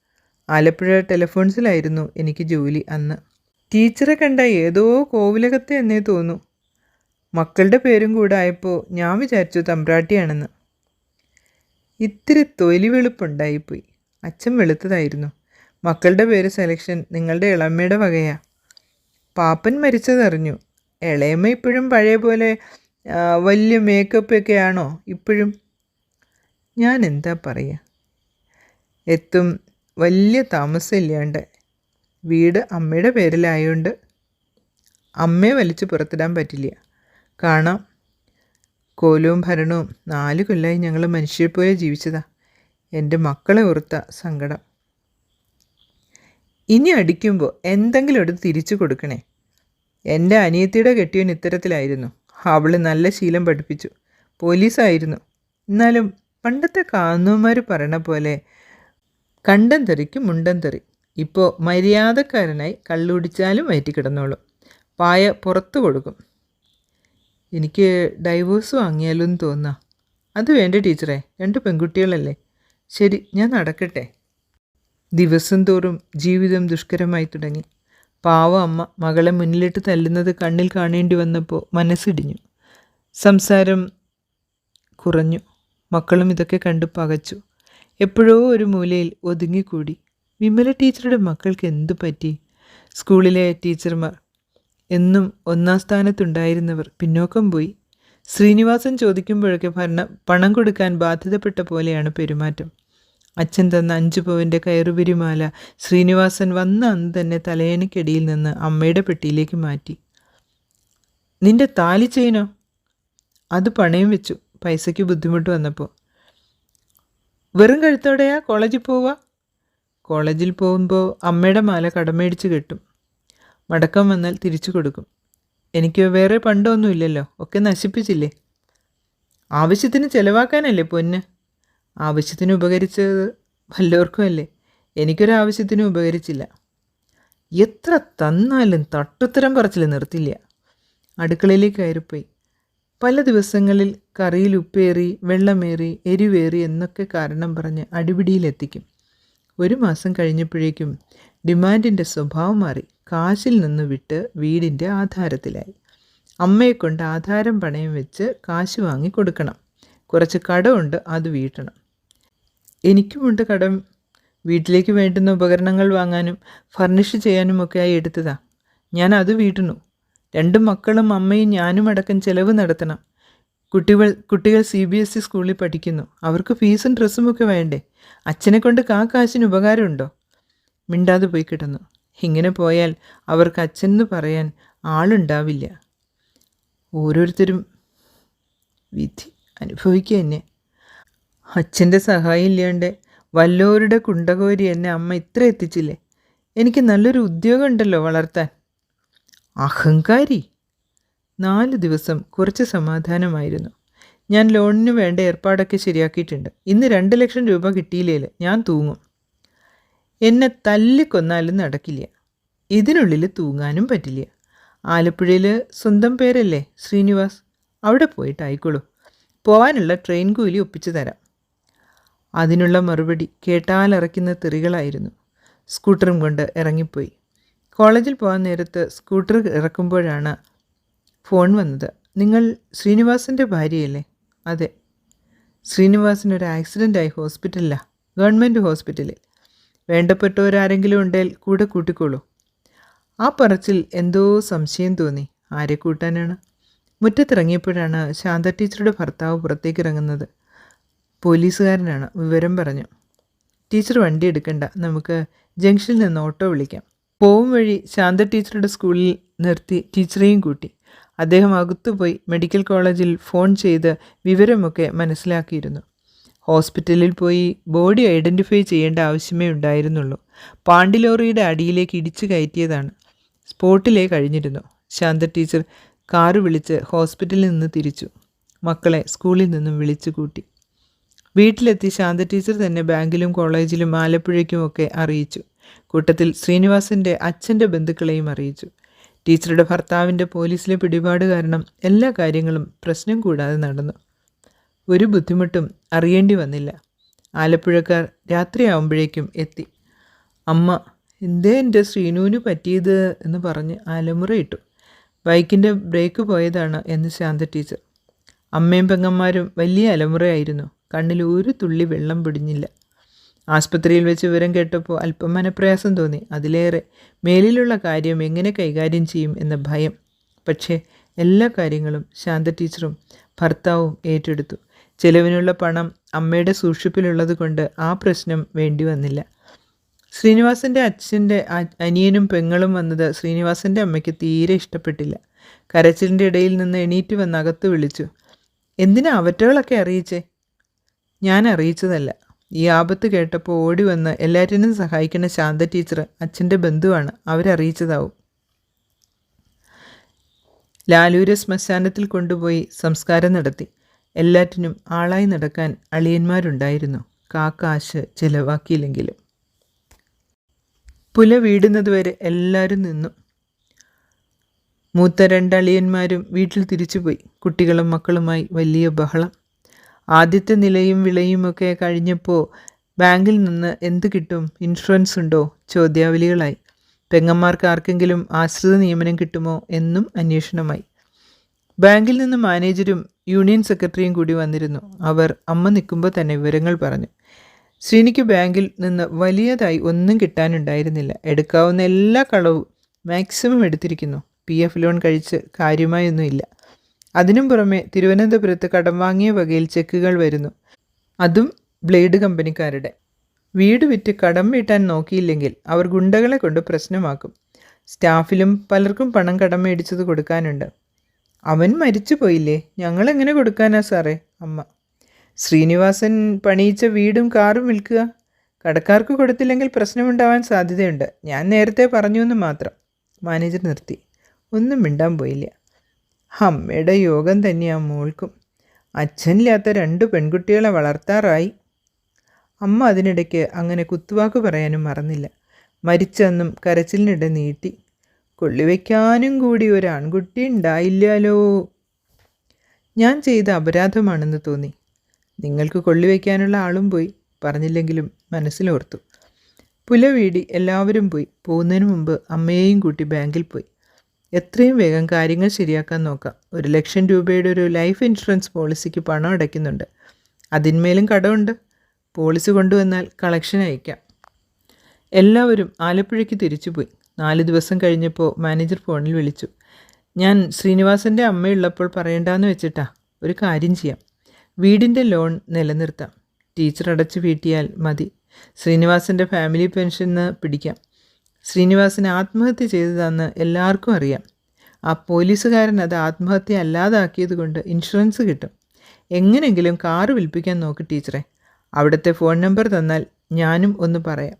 ആലപ്പുഴ ടെലിഫോൺസിലായിരുന്നു എനിക്ക് ജോലി അന്ന്. ടീച്ചറെ കണ്ട ഏതോ കോവിലകത്തെ എന്നേ തോന്നു. മക്കളുടെ പേരും കൂടെ ആയപ്പോൾ ഞാൻ വിചാരിച്ചു തമ്പ്രാട്ടിയാണെന്ന്. ഇത്തിരി തൊലി വെളുപ്പുണ്ടായിപ്പോയി അച്ഛൻ വെളുത്തതായിരുന്നു. മക്കളുടെ പേര് സെലക്ഷൻ നിങ്ങളുടെ ഇളമ്മയുടെ വകയാ. പാപ്പൻ മരിച്ചതറിഞ്ഞു. ഇളയമ്മ ഇപ്പോഴും പഴയ പോലെ വലിയ മേക്കപ്പ് ഒക്കെ ആണോ ഇപ്പോഴും? ഞാൻ എന്താ പറയുക എത്തും. വലിയ താമസമില്ലാണ്ട് വീട് അമ്മയുടെ പേരിലായതുകൊണ്ട് അമ്മയെ വലിച്ചു പുറത്തിടാൻ പറ്റില്ല. കാരണം കോലവും ഭരണവും നാല് കൊല്ലമായി ഞങ്ങൾ മനുഷ്യരെ പോലെ ജീവിച്ചതാ. എന്റെ മക്കളെ ഓർത്ത സങ്കടം. ഇനി അടിക്കുമ്പോൾ എന്തെങ്കിലും എടുത്ത് തിരിച്ചു കൊടുക്കണേ. എന്റെ അനിയത്തിയുടെ കെട്ടിയവൻ ഇത്തരത്തിലായിരുന്നു. അവൾ നല്ല ശീലം പഠിപ്പിച്ചു. പോലീസായിരുന്നു. എന്നാലും പണ്ടത്തെ കാന്നുമാർ പറയണ പോലെ കണ്ടം തെറിക്കും മുണ്ടം തെറി. ഇപ്പോൾ മര്യാദക്കാരനായി കള്ളുടിച്ചാലും വയറ്റി കിടന്നോളും പായ പുറത്തു കൊടുക്കും. എനിക്ക് ഡൈവോഴ്സ് വാങ്ങിയാലോ എന്ന് തോന്നാ. അത് വേണ്ട ടീച്ചറെ രണ്ട് പെൺകുട്ടികളല്ലേ. ശരി ഞാൻ നടക്കട്ടെ. ദിവസം തോറും ജീവിതം ദുഷ്കരമായി തുടങ്ങി. പാവ അമ്മ മകളെ മുന്നിലിട്ട് തല്ലുന്നത് കണ്ണിൽ കാണേണ്ടി വന്നപ്പോൾ മനസ്സിടിഞ്ഞു. സംസാരം കുറഞ്ഞു. മക്കളും ഇതൊക്കെ കണ്ടു പകച്ചു. എപ്പോഴോ ഒരു മൂലയിൽ ഒതുങ്ങിക്കൂടി. വിമല ടീച്ചറുടെ മക്കൾക്ക് എന്തു പറ്റി? സ്കൂളിലെ ടീച്ചർമാർ. എന്നും ഒന്നാം സ്ഥാനത്തുണ്ടായിരുന്നവർ പിന്നോക്കം പോയി. ശ്രീനിവാസൻ ചോദിക്കുമ്പോഴൊക്കെ ഭരണ പണം കൊടുക്കാൻ ബാധ്യതപ്പെട്ട പോലെയാണ് പെരുമാറ്റം. അച്ഛൻ തന്ന അഞ്ചു പവന്റെ കയറുപിരിമാല ശ്രീനിവാസൻ വന്ന അന്ന് തന്നെ തലയണിക്കടിയിൽ നിന്ന് അമ്മയുടെ പെട്ടിയിലേക്ക് മാറ്റി. നിന്റെ താലി ചെയിനോ? അത് പണയം വെച്ചു. പൈസയ്ക്ക് ബുദ്ധിമുട്ട് വന്നപ്പോൾ വെറും കഴുത്തോടെയാ കോളേജിൽ പോവുക? കോളേജിൽ പോകുമ്പോൾ അമ്മയുടെ മാല കടമേടിച്ച് കെട്ടും. മടക്കം വന്നാൽ തിരിച്ചു കൊടുക്കും. എനിക്ക് വേറെ പണ്ടൊന്നുമില്ലല്ലോ ഒക്കെ നശിപ്പിച്ചില്ലേ? ആവശ്യത്തിന് ചിലവാക്കാനല്ലേ പൊന്ന്? ആവശ്യത്തിന് ഉപകരിച്ചത് വല്ലവർക്കും അല്ലേ എനിക്കൊരാവശ്യത്തിനും ഉപകരിച്ചില്ല. എത്ര തന്നാലും തട്ടുത്തരം പറച്ചിൽ നിർത്തില്ല. അടുക്കളയിലേക്ക് കയറിപ്പോയി. പല ദിവസങ്ങളിൽ കറിയിൽ ഉപ്പേറി വെള്ളമേറി എരിവേറി എന്നൊക്കെ കാരണം പറഞ്ഞ് അടിപിടിയിലെത്തിക്കും. ഒരു മാസം കഴിഞ്ഞപ്പോഴേക്കും ഡിമാൻഡിന്റെ സ്വഭാവം മാറി. കാശിൽ നിന്ന് വിട്ട് വീടിന്റെ ആധാരത്തിലായി. അമ്മയെക്കൊണ്ട് ആധാരം പണയം വെച്ച് കാശ് വാങ്ങി കൊടുക്കണം. കുറച്ച് കടമുണ്ട് അത് വീട്ടണം. എനിക്കുമുണ്ട് കടം. വീട്ടിലേക്ക് വേണ്ടുന്ന ഉപകരണങ്ങൾ വാങ്ങാനും ഫർണിഷ് ചെയ്യാനുമൊക്കെയായി എടുത്തതാ. ഞാൻ അത് വീട്ടുന്നു. രണ്ട് മക്കളും അമ്മയും ഞാനും അടക്കം ചെലവ് നടത്തണം. കുട്ടികൾ കുട്ടികൾ സി ബി എസ് ഇ സ്കൂളിൽ പഠിക്കുന്നു. അവർക്ക് ഫീസും ഡ്രസ്സും ഒക്കെ വേണ്ടേ? അച്ഛനെ കൊണ്ട് കാ കാശിന് ഉപകാരമുണ്ടോ? മിണ്ടാതെ പോയി കിടന്നു. ഇങ്ങനെ പോയാൽ അവർക്ക് അച്ഛൻ പറയാൻ ആളുണ്ടാവില്ല. ഓരോരുത്തരും വിധി അനുഭവിക്കുക എന്നെ അച്ഛന്റെ സഹായം ഇല്ലാണ്ട് വല്ലോരുടെ കുണ്ടകോരി എന്നെ അമ്മ ഇത്ര എത്തിച്ചില്ലേ? എനിക്ക് നല്ലൊരു ഉദ്യോഗം ഉണ്ടല്ലോ വളർത്താൻ. അഹങ്കാരി. നാല് ദിവസം കുറച്ച് സമാധാനമായിരുന്നു. ഞാൻ ലോണിന് വേണ്ട ഏർപ്പാടൊക്കെ ശരിയാക്കിയിട്ടുണ്ട്. ഇന്ന് രണ്ട് ലക്ഷം രൂപ കിട്ടിയില്ലേ ഞാൻ തൂങ്ങും. എന്നെ തല്ലിക്കൊന്നാലും നടക്കില്ല. ഇതിനുള്ളിൽ തൂങ്ങാനും പറ്റില്ല. ആലപ്പുഴയിൽ സ്വന്തം പേരല്ലേ ശ്രീനിവാസ്? അവിടെ പോയിട്ടായിക്കോളൂ പോവാനുള്ള ട്രെയിൻ കൂലി ഒപ്പിച്ചു തരാം. അതിനുള്ള മറുപടി കേട്ടാലറയ്ക്കുന്ന തെറികളായിരുന്നു. സ്കൂട്ടറും കൊണ്ട് ഇറങ്ങിപ്പോയി. കോളേജിൽ പോകാൻ നേരത്ത് സ്കൂട്ടർ ഇറക്കുമ്പോഴാണ് ഫോൺ വന്നത്. നിങ്ങൾ ശ്രീനിവാസിന്റെ ഭാര്യയല്ലേ? അതെ. ശ്രീനിവാസിന് ഒരു ആക്സിഡന്റായി ഹോസ്പിറ്റലിലാണ് ഗവൺമെന്റ് ഹോസ്പിറ്റലിൽ. വേണ്ടപ്പെട്ടവരാരെങ്കിലും ഉണ്ടെങ്കിൽ കൂടെ കൂട്ടിക്കോളൂ. ആ പറച്ചിൽ എന്തോ സംശയം തോന്നി. ആരെ കൂട്ടാനാണ്? മുറ്റത്തിറങ്ങിയപ്പോഴാണ് ശാന്ത ടീച്ചറുടെ ഭർത്താവ് പുറത്തേക്ക് ഇറങ്ങുന്നത്. പോലീസുകാരനാണ്. വിവരം പറഞ്ഞു. ടീച്ചർ വണ്ടി എടുക്കണ്ട. നമുക്ക് ജംഗ്ഷനിൽ നിന്ന് ഓട്ടോ വിളിക്കാം. പോവും വഴി ശാന്ത ടീച്ചറുടെ സ്കൂളിൽ നിർത്തി ടീച്ചറെയും കൂട്ടി. അദ്ദേഹം അകത്തുപോയി മെഡിക്കൽ കോളേജിൽ ഫോൺ ചെയ്ത് വിവരമൊക്കെ മനസ്സിലാക്കിയിരുന്നു. ഹോസ്പിറ്റലിൽ പോയി ബോഡി ഐഡന്റിഫൈ ചെയ്യേണ്ട ആവശ്യമേ ഉണ്ടായിരുന്നുള്ളൂ. പാണ്ടിലോറിയുടെ അടിയിലേക്ക് ഇടിച്ചു കയറ്റിയതാണ്. സ്പോട്ടിലേ കഴിഞ്ഞിരുന്നു. ശാന്ത ടീച്ചർ കാറ് വിളിച്ച് ഹോസ്പിറ്റലിൽ നിന്ന് തിരിച്ചു. മക്കളെ സ്കൂളിൽ നിന്നും വിളിച്ചു കൂട്ടി. വീട്ടിലെത്തി ശാന്ത ടീച്ചർ തന്നെ ബാങ്കിലും കോളേജിലും ആലപ്പുഴയ്ക്കുമൊക്കെ അറിയിച്ചു. കൂട്ടത്തിൽ ശ്രീനിവാസിന്റെ അച്ഛന്റെ ബന്ധുക്കളെയും അറിയിച്ചു. ടീച്ചറുടെ ഭർത്താവിന്റെ പോലീസിലെ പിടിപാട് കാരണം എല്ലാ കാര്യങ്ങളും പ്രശ്നം കൂടാതെ നടന്നു. ഒരു ബുദ്ധിമുട്ടും അറിയേണ്ടി വന്നില്ല. ആലപ്പുഴക്കാർ രാത്രിയാവുമ്പോഴേക്കും എത്തി. അമ്മ എന്തേ എന്റെ ശ്രീനുവിന് പറ്റിയത്? എന്ന് പറഞ്ഞ് ആലമുറയിട്ടു ബൈക്കിന്റെ ബ്രേക്ക് പോയതാണ് എന്ന് ശാന്ത ടീച്ചർ. അമ്മയും പെങ്ങന്മാരും വലിയ അലമുറയായിരുന്നു. കണ്ണിൽ ഒരു തുള്ളി വെള്ളം പിടിഞ്ഞില്ല. ആസ്പത്രിയിൽ വെച്ച് വിവരം കേട്ടപ്പോൾ അല്പം മനപ്രയാസം തോന്നി. അതിലേറെ മേലിലുള്ള കാര്യം എങ്ങനെ കൈകാര്യം ചെയ്യും എന്ന ഭയം. പക്ഷേ എല്ലാ കാര്യങ്ങളും ശാന്ത ടീച്ചറും ഭർത്താവും ഏറ്റെടുത്തു. ചെലവിനുള്ള പണം അമ്മയുടെ സൂക്ഷിപ്പിലുള്ളത് കൊണ്ട് ആ പ്രശ്നം വേണ്ടി വന്നില്ല. ശ്രീനിവാസന്റെ അച്ഛന്റെ അനിയനും പെങ്ങളും വന്നത് ശ്രീനിവാസന്റെ അമ്മയ്ക്ക് തീരെ ഇഷ്ടപ്പെട്ടില്ല. കരച്ചിലിന്റെ ഇടയിൽ നിന്ന് എണീറ്റ് വന്ന് അകത്ത് വിളിച്ചു. എന്തിനാ അവറ്റകളൊക്കെ അറിയിച്ചേ? ഞാൻ അറിയിച്ചതല്ല. ഈ ആപത്ത് കേട്ടപ്പോൾ ഓടി വന്ന് എല്ലാറ്റിനും സഹായിക്കുന്ന ശാന്ത ടീച്ചർ അച്ഛന്റെ ബന്ധുവാണ്. അവരറിയിച്ചതാവും. ലാലൂര് ശ്മശാനത്തിൽ കൊണ്ടുപോയി സംസ്കാരം നടത്തി. എല്ലാറ്റിനും ആളായി നടക്കാൻ അളിയന്മാരുണ്ടായിരുന്നു. കാക്കാശ് ചിലവാക്കിയില്ലെങ്കിലും. പുല വീടുന്നതുവരെ എല്ലാവരും നിന്നു. മൂത്ത രണ്ടളിയന്മാരും വീട്ടിൽ തിരിച്ചുപോയി. കുട്ടികളും മക്കളുമായി വലിയ ബഹളം. ആദ്യത്തെ നിലയും വിളയുമൊക്കെ കഴിഞ്ഞപ്പോൾ ബാങ്കിൽ നിന്ന് എന്ത് കിട്ടും? ഇൻഷുറൻസ് ഉണ്ടോ? ചോദ്യാവലികളായി. പെങ്ങന്മാർക്ക് ആർക്കെങ്കിലും ആശ്രിത നിയമനം കിട്ടുമോ എന്നും അന്വേഷണമായി. ബാങ്കിൽ നിന്ന് മാനേജരും യൂണിയൻ സെക്രട്ടറിയും കൂടി വന്നിരുന്നു. അവർ അമ്മ നിൽക്കുമ്പോൾ തന്നെ വിവരങ്ങൾ പറഞ്ഞു. ശ്രീനിക്ക് ബാങ്കിൽ നിന്ന് വലിയതായി ഒന്നും കിട്ടാനുണ്ടായിരുന്നില്ല. എടുക്കാവുന്ന എല്ലാ കളവും മാക്സിമം എടുത്തിരിക്കുന്നു. പി എഫ് ലോൺ കഴിച്ച് കാര്യമായൊന്നുമില്ല. അതിനും പുറമെ തിരുവനന്തപുരത്ത് കടം വാങ്ങിയ വകയിൽ ചെക്കുകൾ വരുന്നു. അതും ബ്ലേഡ് കമ്പനിക്കാരുടെ. വീട് വിറ്റ് കടം വീട്ടാൻ നോക്കിയില്ലെങ്കിൽ അവർ ഗുണ്ടകളെ കൊണ്ട് പ്രശ്നമാക്കും. സ്റ്റാഫിലും പലർക്കും പണം കടം മേടിച്ചത് കൊടുക്കാനുണ്ട്. അവൻ മരിച്ചു പോയില്ലേ? ഞങ്ങളെങ്ങനെ കൊടുക്കാനാ സാറേ? അമ്മ. ശ്രീനിവാസൻ പണിയിച്ച വീടും കാറും വിൽക്കുക. കടക്കാർക്ക് കൊടുത്തില്ലെങ്കിൽ പ്രശ്നമുണ്ടാവാൻ സാധ്യതയുണ്ട്. ഞാൻ നേരത്തെ പറഞ്ഞു എന്ന് മാത്രം. മാനേജർ നിർത്തി. ഒന്നും മിണ്ടാൻ പോയില്ല. അമ്മയുടെ യോഗം തന്നെയാ മോൾക്കും. അച്ഛനില്ലാത്ത രണ്ട് പെൺകുട്ടികളെ വളർത്താറായി. അമ്മ അതിനിടയ്ക്ക് അങ്ങനെ കുത്തുവാക്ക് പറയാനും മറന്നില്ല. മരിച്ചെന്നും കരച്ചിലിനിടെ നീട്ടി. കൊള്ളിവെക്കാനും കൂടി ഒരു ആൺകുട്ടി ഉണ്ടായില്ലാലോ ഞാൻ ചെയ്ത അപരാധമാണെന്ന് തോന്നി. നിങ്ങൾക്ക് കൊള്ളിവെക്കാനുള്ള ആളും പോയി. പറഞ്ഞില്ലെങ്കിലും മനസ്സിലോർത്തു. പുലവീടി എല്ലാവരും പോയി. പോകുന്നതിന് മുമ്പ് അമ്മയെയും കൂട്ടി ബാങ്കിൽ പോയി. എത്രയും വേഗം കാര്യങ്ങൾ ശരിയാക്കാൻ നോക്കാം. ഒരു ലക്ഷം രൂപയുടെ ഒരു ലൈഫ് ഇൻഷുറൻസ് പോളിസിക്ക് പണം അടയ്ക്കുന്നുണ്ട്. അതിന്മേലും കടമുണ്ട്. പോളിസി കൊണ്ടുവന്നാൽ കളക്ഷൻ അയക്കാം. എല്ലാവരും ആലപ്പുഴയ്ക്ക് തിരിച്ചുപോയി. നാല് ദിവസം കഴിഞ്ഞപ്പോൾ മാനേജർ ഫോണിൽ വിളിച്ചു. ഞാൻ ശ്രീനിവാസന്റെ അമ്മയുള്ളപ്പോൾ പറയണ്ടെന്ന് വെച്ചിട്ടാ ഒരു കാര്യം ചെയ്യാം. വീടിന്റെ ലോൺ നിലനിർത്താം. ടീച്ചർ അടച്ചു വീട്ടിയാൽ മതി. ശ്രീനിവാസന്റെ ഫാമിലി പെൻഷൻ പിടിക്കാം. ശ്രീനിവാസൻ ആത്മഹത്യ ചെയ്തതാണെന്ന് എല്ലാവർക്കും അറിയാം. ആ പോലീസുകാരൻ അത് ആത്മഹത്യ അല്ലാതാക്കിയത് കൊണ്ട് ഇൻഷുറൻസ് കിട്ടും. എങ്ങനെയെങ്കിലും കാറ് വിൽപ്പിക്കാൻ നോക്ക് ടീച്ചറെ. അവിടുത്തെ ഫോൺ നമ്പർ തന്നാൽ ഞാനും ഒന്ന് പറയാം.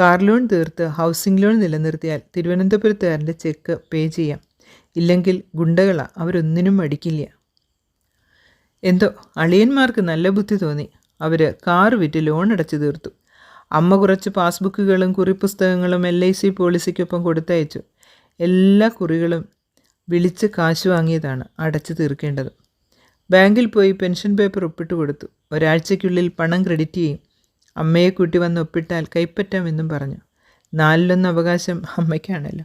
കാർ ലോൺ തീർത്ത് ഹൗസിംഗ് ലോൺ നിലനിർത്തിയാൽ തിരുവനന്തപുരത്തുകാരന്റെ ചെക്ക് പേ ചെയ്യാം. ഇല്ലെങ്കിൽ ഗുണ്ടകളാ അവരൊന്നിനും മടിക്കില്ല. എന്തോ അളിയന്മാർക്ക് നല്ല ബുദ്ധി തോന്നി. അവർ കാറ് വിറ്റ് ലോൺ അടച്ചു തീർത്തു. അമ്മ കുറച്ച് പാസ്ബുക്കുകളും കുറിപ്പുസ്തകങ്ങളും എൽ ഐ സി പോളിസിക്കൊപ്പം കൊടുത്തയച്ചു. എല്ലാ കുറികളും വിളിച്ച് കാശ് വാങ്ങിയതാണ് അടച്ചു തീർക്കേണ്ടത്. ബാങ്കിൽ പോയി പെൻഷൻ പേപ്പർ ഒപ്പിട്ട് കൊടുത്തു. ഒരാഴ്ചയ്ക്കുള്ളിൽ പണം ക്രെഡിറ്റ് ചെയ്യും. അമ്മയെ കൂട്ടി വന്ന് ഒപ്പിട്ടാൽ കൈപ്പറ്റാമെന്നും പറഞ്ഞു. നാലിലൊന്ന് അവകാശം അമ്മയ്ക്കാണല്ലോ.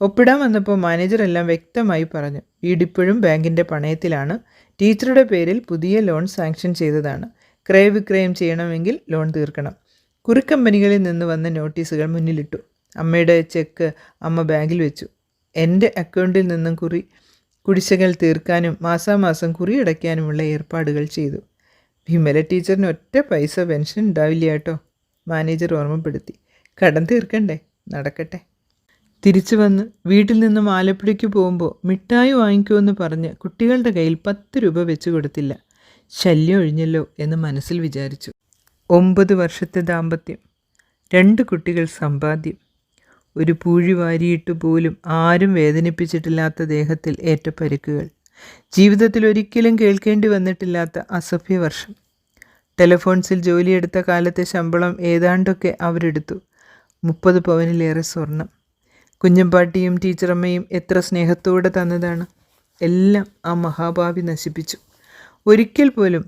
ഒപ്പിടാൻ വന്നപ്പോൾ മാനേജർ എല്ലാം വ്യക്തമായി പറഞ്ഞു. വീടിപ്പോഴും ബാങ്കിന്റെ പണയത്തിലാണ്. ടീച്ചറുടെ പേരിൽ പുതിയ ലോൺ സാങ്ഷൻ ചെയ്തതാണ്. ക്രയവിക്രയം ചെയ്യണമെങ്കിൽ ലോൺ തീർക്കണം. കുറിക്കമ്പനികളിൽ നിന്ന് വന്ന നോട്ടീസുകൾ മുന്നിലിട്ടു. അമ്മയുടെ ചെക്ക് അമ്മ ബാഗിൽ വെച്ചു. എന്റെ അക്കൗണ്ടിൽ നിന്നും കുറി കുടിശ്ശകൾ തീർക്കാനും മാസാമാസം കുറി അടയ്ക്കാനുമുള്ള ഏർപ്പാടുകൾ ചെയ്തു. വിമല ടീച്ചറിന് ഒറ്റ പൈസ പെൻഷൻ ഉണ്ടാവില്ല കേട്ടോ മാനേജർ ഓർമ്മപ്പെടുത്തി. കടം തീർക്കണ്ടേ നടക്കട്ടെ. തിരിച്ചു വന്ന് വീട്ടിൽ നിന്നും ആലപ്പുഴയ്ക്ക് പോകുമ്പോൾ മിഠായി വാങ്ങിക്കുമെന്ന് പറഞ്ഞ് കുട്ടികളുടെ കയ്യിൽ പത്ത് രൂപ വെച്ച് കൊടുത്തില്ല. ശല്യം ഒഴിഞ്ഞല്ലോ എന്ന് മനസ്സിൽ വിചാരിച്ചു. ഒമ്പത് വർഷത്തെ ദാമ്പത്യം രണ്ട് കുട്ടികൾ സമ്പാദ്യം. ഒരു പൂഴി വാരിയിട്ട് പോലും ആരും വേദനിപ്പിച്ചിട്ടില്ലാത്ത ദേഹത്തിൽ ഏറ്റ പരിക്കുകൾ. ജീവിതത്തിൽ ഒരിക്കലും കേൾക്കേണ്ടി വന്നിട്ടില്ലാത്ത അസഭ്യ അസഭ്യവർഷം ടെലഫോൺസിൽ ജോലിയെടുത്ത കാലത്തെ ശമ്പളം ഏതാണ്ടൊക്കെ അവരെടുത്തു. മുപ്പത് പവനിലേറെ സ്വർണം. കുഞ്ഞമ്പാട്ടിയും ടീച്ചറമ്മയും എത്ര സ്നേഹത്തോടെ തന്നതാണ്. എല്ലാം ആ മഹാഭാവി നശിപ്പിച്ചു. ഒരിക്കൽ പോലും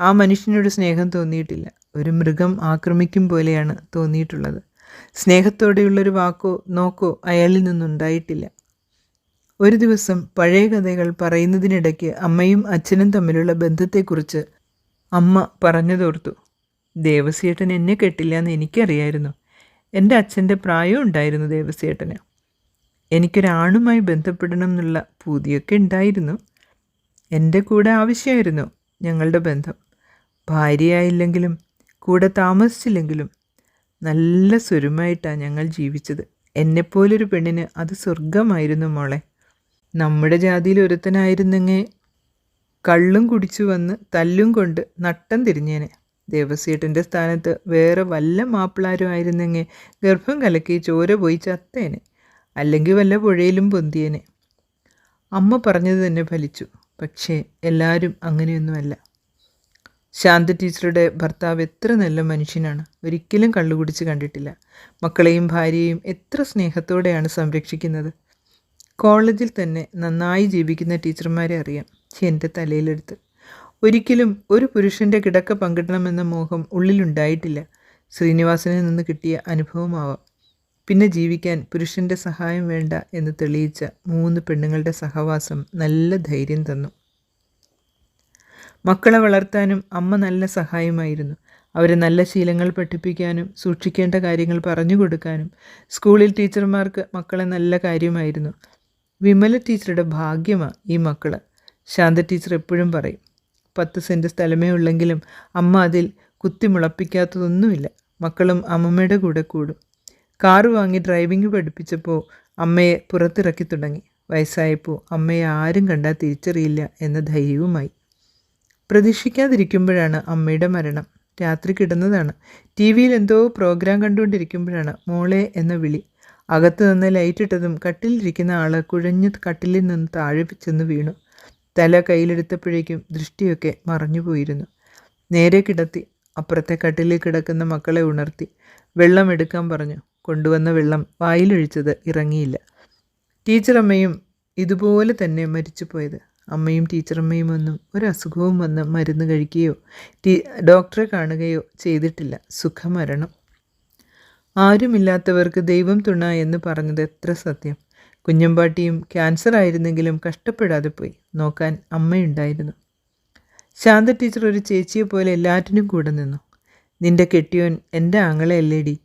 ആ മനുഷ്യനോട് സ്നേഹം തോന്നിയിട്ടില്ല. ഒരു മൃഗം ആക്രമിക്കും പോലെയാണ് തോന്നിയിട്ടുള്ളത്. സ്നേഹത്തോടെയുള്ളൊരു വാക്കോ നോക്കോ അയാളിൽ നിന്നുണ്ടായിട്ടില്ല. ഒരു ദിവസം പഴയ കഥകൾ പറയുന്നതിനിടയ്ക്ക് അമ്മയും അച്ഛനും തമ്മിലുള്ള ബന്ധത്തെക്കുറിച്ച് അമ്മ പറഞ്ഞതോർത്തു. ദേവസ്യേട്ടൻ എന്നെ കെട്ടില്ല എന്ന് എനിക്കറിയായിരുന്നു. എന്റെ അച്ഛന്റെ പ്രായം ഉണ്ടായിരുന്നു ദേവസ്യേട്ടന്. എനിക്കൊരാണുമായി ബന്ധപ്പെടണം എന്നുള്ള പൂതിയൊക്കെ ഉണ്ടായിരുന്നു. എന്റെ കൂടെ ആവശ്യമായിരുന്നു ഞങ്ങളുടെ ബന്ധം. ഭാര്യയായില്ലെങ്കിലും കൂടെ താമസിച്ചില്ലെങ്കിലും നല്ല സ്വരമായിട്ടാണ് ഞങ്ങൾ ജീവിച്ചത്. എന്നെപ്പോലൊരു പെണ്ണിന് അത് സ്വർഗമായിരുന്നു മോളെ. നമ്മുടെ ജാതിയിൽ ഒരുത്തനായിരുന്നെങ്കിൽ കള്ളും കുടിച്ചു വന്ന് തല്ലും കൊണ്ട് നട്ടം തിരിഞ്ഞേനെ. ദേവസ്യേട്ടന്റെ സ്ഥാനത്ത് വേറെ വല്ല മാപ്പിളാരും ആയിരുന്നെങ്കിൽ ഗർഭം കലക്കി ചോര പോയി ചത്തേനെ. അല്ലെങ്കിൽ വല്ല പുഴയിലും പൊന്തിയേനെ. അമ്മ പറഞ്ഞത് തന്നെ ഫലിച്ചു. പക്ഷേ എല്ലാവരും അങ്ങനെയൊന്നുമല്ല. ശാന്ത ടീച്ചറുടെ ഭർത്താവ് എത്ര നല്ല മനുഷ്യനാണ്. ഒരിക്കലും കള്ളുകുടിച്ച് കണ്ടിട്ടില്ല. മക്കളെയും ഭാര്യയെയും എത്ര സ്നേഹത്തോടെയാണ് സംരക്ഷിക്കുന്നത്. കോളേജിൽ തന്നെ നന്നായി ജീവിക്കുന്ന ടീച്ചർമാരെ അറിയാം. എന്റെ തലയിലെടുത്ത്. ഒരിക്കലും ഒരു പുരുഷന്റെ കിടക്ക പങ്കിടണമെന്ന മോഹം ഉള്ളിലുണ്ടായിട്ടില്ല. ശ്രീനിവാസനിൽ നിന്ന് കിട്ടിയ അനുഭവമാവാം. പിന്നെ ജീവിക്കാൻ പുരുഷന്റെ സഹായം വേണ്ട എന്ന് തെളിയിച്ച മൂന്ന് പെണ്ണുങ്ങളുടെ സഹവാസം നല്ല ധൈര്യം തന്നു. മക്കളെ വളർത്താനും അമ്മ നല്ല സഹായമായിരുന്നു. അവരെ നല്ല ശീലങ്ങൾ പഠിപ്പിക്കാനും സൂക്ഷിക്കേണ്ട കാര്യങ്ങൾ പറഞ്ഞു കൊടുക്കാനും സ്കൂളിൽ ടീച്ചർമാർക്ക് മക്കളെ നല്ല കാര്യമായിരുന്നു. വിമല ടീച്ചറുടെ ഭാഗ്യമാണ് ഈ മക്കൾ ശാന്ത ടീച്ചർ എപ്പോഴും പറയും പത്ത് സെന്റ് സ്ഥലമേ ഉള്ളെങ്കിലും അമ്മ അതിൽ കുത്തിമുളപ്പിക്കാത്തതൊന്നുമില്ല മക്കളും അമ്മമ്മയുടെ കൂടെ കൂടും. കാറ് വാങ്ങി ഡ്രൈവിംഗ് പഠിപ്പിച്ചപ്പോൾ അമ്മയെ പുറത്തിറക്കി തുടങ്ങി. വയസ്സായപ്പോൾ അമ്മയെ ആരും കണ്ടാൽ തിരിച്ചറിയില്ല എന്ന ധൈര്യവുമായി. പ്രതീക്ഷിക്കാതിരിക്കുമ്പോഴാണ് അമ്മയുടെ മരണം. രാത്രി കിടന്നതാണ്. ടി വിയിൽ എന്തോ പ്രോഗ്രാം കണ്ടുകൊണ്ടിരിക്കുമ്പോഴാണ് മോളെ എന്ന വിളി. അകത്ത് നിന്ന് ലൈറ്റ് ഇട്ടതും കട്ടിലിരിക്കുന്ന ആൾ കുഴഞ്ഞ് കട്ടിലിൽ നിന്ന് താഴെ ചെന്ന് വീണു. തല കയ്യിലെടുത്തപ്പോഴേക്കും ദൃഷ്ടിയൊക്കെ മറഞ്ഞു പോയിരുന്നു. നേരെ കിടത്തി അപ്പുറത്തെ കട്ടിലിൽ കിടക്കുന്ന മക്കളെ ഉണർത്തി. വെള്ളം എടുക്കാൻ പറഞ്ഞു. കൊണ്ടുവന്ന വെള്ളം വായിലൊഴിച്ചത് ഇറങ്ങിയില്ല. ടീച്ചറമ്മയും ഇതുപോലെ തന്നെ മരിച്ചുപോയത്. അമ്മയും ടീച്ചറമ്മയും ഒന്നും അസുഖവും വന്ന് മരുന്ന് കഴിക്കുകയോ ടീ ഡോക്ടറെ കാണുകയോ ചെയ്തിട്ടില്ല. സുഖമരണം. ആരുമില്ലാത്തവർക്ക് ദൈവം തുണ എന്ന് പറഞ്ഞത് എത്ര സത്യം. കുഞ്ഞമ്പാട്ടിയും ക്യാൻസർ ആയിരുന്നെങ്കിലും കഷ്ടപ്പെടാതെ പോയി. നോക്കാൻ അമ്മയുണ്ടായിരുന്നു. ശാന്ത ടീച്ചർ ഒരു ചേച്ചിയെ പോലെ എല്ലാറ്റിനും കൂടെ നിന്നു. നിന്റെ കെട്ടിയോൻ എന്റെ ആങ്ങളെ അല്ലേടി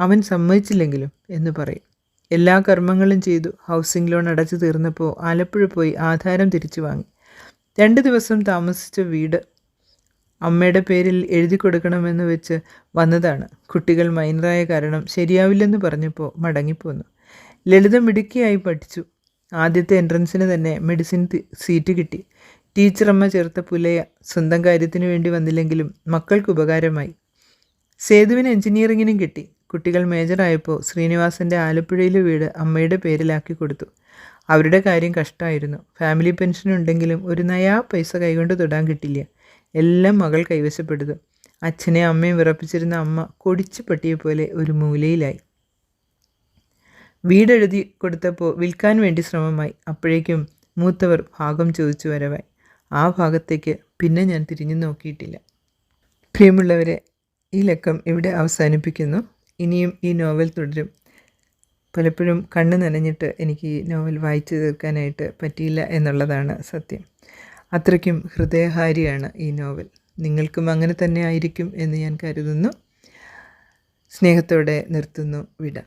അവൻ സമ്മതിച്ചില്ലെങ്കിലും എന്ന് പറയും. എല്ലാ കർമ്മങ്ങളും ചെയ്തു ഹൗസിംഗ് ലോൺ അടച്ചു തീർന്നപ്പോൾ ആലപ്പുഴ പോയി ആധാരം തിരിച്ചു വാങ്ങി. രണ്ട് ദിവസം താമസിച്ച വീട് അമ്മയുടെ പേരിൽ എഴുതി കൊടുക്കണമെന്ന് വെച്ച് വന്നതാണ്. കുട്ടികൾ മൈനറായ കാരണം ശരിയാവില്ലെന്ന് പറഞ്ഞപ്പോൾ മടങ്ങിപ്പോന്നു. ലളിത മിടുക്കിയായി പഠിച്ചു. ആദ്യത്തെ എൻട്രൻസിന് തന്നെ മെഡിസിൻ സീറ്റ് കിട്ടി. ടീച്ചറമ്മ ചേർത്ത പുലയ സ്വന്തം കാര്യത്തിന് വേണ്ടി വന്നില്ലെങ്കിലും മക്കൾക്ക് ഉപകാരമായി. സേതുവിന് എഞ്ചിനീയറിങ്ങിനും കിട്ടി. കുട്ടികൾ മേജറായപ്പോൾ ശ്രീനിവാസന്റെ ആലപ്പുഴയിലെ വീട് അമ്മയുടെ പേരിലാക്കി കൊടുത്തു. അവരുടെ കാര്യം കഷ്ടമായിരുന്നു ഫാമിലി പെൻഷൻ ഉണ്ടെങ്കിലും ഒരു നയാ പൈസ കൈകൊണ്ട് തൊടാൻ കിട്ടില്ല. എല്ലാം മകൾ കൈവശപ്പെടുത്തു അച്ഛനെ അമ്മയും വിറപ്പിച്ചിരുന്ന അമ്മ കൊടിച്ചു പട്ടിയെ പോലെ ഒരു മൂലയിലായി. വീടെഴുതി കൊടുത്തപ്പോൾ വിൽക്കാൻ വേണ്ടി ശ്രമമായി. അപ്പോഴേക്കും മൂത്തവർ ഭാഗം ചോദിച്ചു വരവായി. ആ ഭാഗത്തേക്ക് പിന്നെ ഞാൻ തിരിഞ്ഞു നോക്കിയിട്ടില്ല. പ്രിയമുള്ളവരെ ഈ ലക്കം ഇവിടെ അവസാനിപ്പിക്കുന്നു. ഇനിയും ഈ നോവൽ തുടരും. പലപ്പോഴും കണ്ണ് നനഞ്ഞിട്ട് എനിക്ക് ഈ നോവൽ വായിച്ചു തീർക്കാനായിട്ട് പറ്റിയില്ല എന്നുള്ളതാണ് സത്യം. അത്രയ്ക്കും ഹൃദയഹാരിയാണ് ഈ നോവൽ. നിങ്ങൾക്കും അങ്ങനെ തന്നെ ആയിരിക്കും എന്ന് ഞാൻ കരുതുന്നു. സ്നേഹത്തോടെ നിർത്തുന്നു വിട.